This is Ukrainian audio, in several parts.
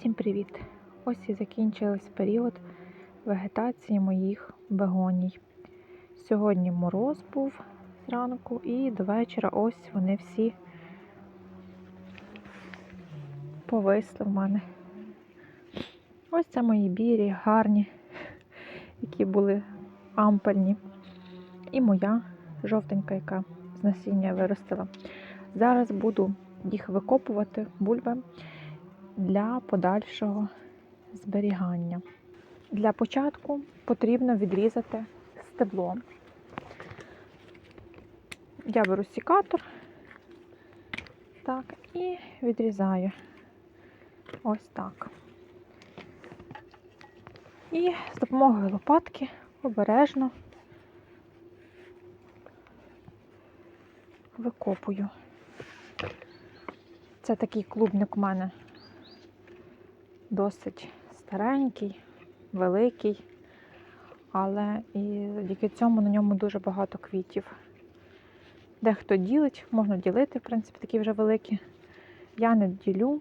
Всім привіт! Ось і закінчився період вегетації моїх бегоній. Сьогодні мороз був зранку і до вечора ось вони всі повисли в мене. Ось це мої білі, гарні, які були ампельні. І моя жовтенька, яка з насіння виростила. Зараз буду їх викопувати бульби для подальшого зберігання. Для початку потрібно відрізати стебло. Я беру сікатор так, і відрізаю ось так. І з допомогою лопатки обережно викопую. Це такий клубник у мене досить старенький, великий, але і завдяки цьому на ньому дуже багато квітів. Дехто ділить, можна ділити, в принципі, такі вже великі. Я не ділю,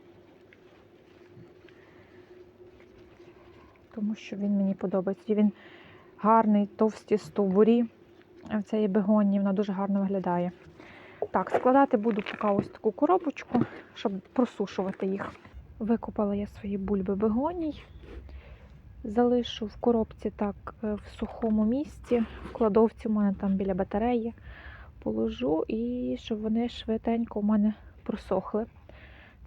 тому що він мені подобається. Він гарний, товсті стовбурі. В цій бегоні вона дуже гарно виглядає. Так, складати буду поки ось таку коробочку, щоб просушувати їх. Викопала я свої бульби бегоній. Залишу в коробці так е, в сухому місці. В кладовці у мене там біля батареї положу і щоб вони швиденько у мене просохли.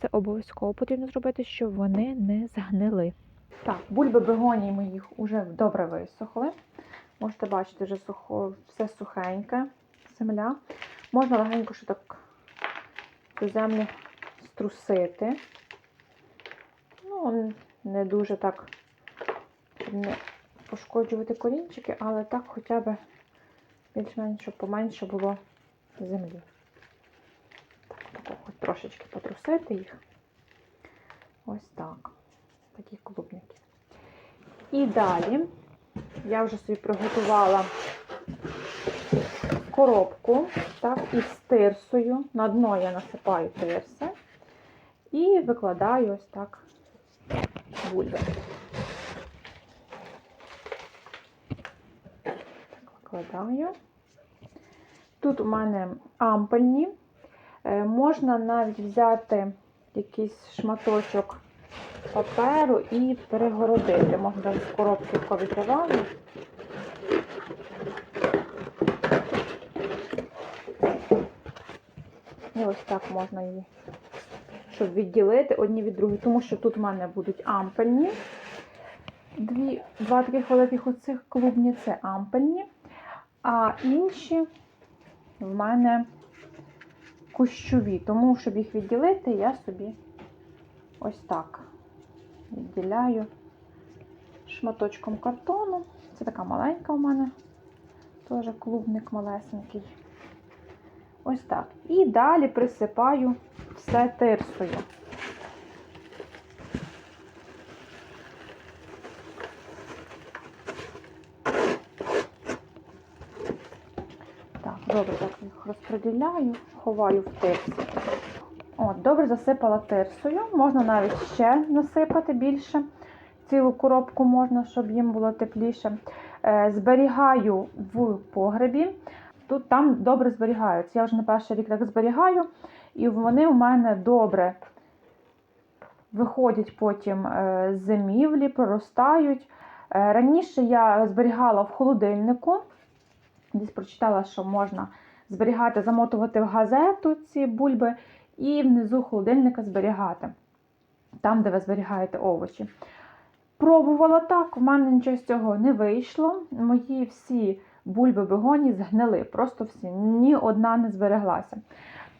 Це обов'язково потрібно зробити, щоб вони не згнили. Так, бульби бегоній моїх вже добре висохли. Можете бачити, вже сухо, все сухеньке, земля. Можна легенько ще так цю землю струсити. Ну, не дуже так не пошкоджувати корінчики, але так хоча б більш-менш щоб поменше було землі. Так, тако, хоч трошечки потрусити їх. Ось так. Такі клубники. І далі я вже собі приготувала коробку, так, із тирсою. На дно я насипаю тирси і викладаю ось так бульби. Викладаю. Тут у мене ампельні. Е, можна навіть взяти якийсь шматочок паперу і перегородити. Можна з коробки повідриваю. І ось так можна її, щоб відділити одні від других, тому що тут в мене будуть ампельні. Дві, Два таких великих оцих клубні це ампельні, а інші в мене кущові. Тому, щоб їх відділити, я собі ось так відділяю шматочком картону. Це така маленька у мене, теж клубник малесенький. Ось так. І далі присипаю все тирсою. Так, добре, так їх розподіляю, ховаю в тирсі. От, добре засипала тирсою. Можна навіть ще насипати більше. Цілу коробку можна, щоб їм було тепліше. Е, зберігаю в погребі. Тут там добре зберігаються. Я вже на перший рік так зберігаю, і вони у мене добре виходять потім з зимівлі, проростають. Е, раніше я зберігала в холодильнику, десь прочитала, що можна зберігати, замотувати в газету ці бульби, і внизу холодильника зберігати, там, де ви зберігаєте овочі. Пробувала так, в мене нічого з цього не вийшло. Мої всі бульби бегоні згнили, просто всі, ні одна не збереглася.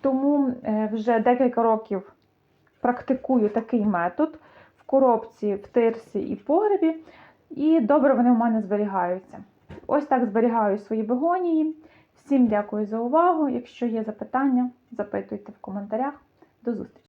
Тому е, вже декілька років практикую такий метод в коробці, в тирсі і погребі, і добре вони в мене зберігаються. Ось так зберігаю свої бегонії. Всім дякую за увагу. Якщо є запитання, запитуйте в коментарях. До зустрічі!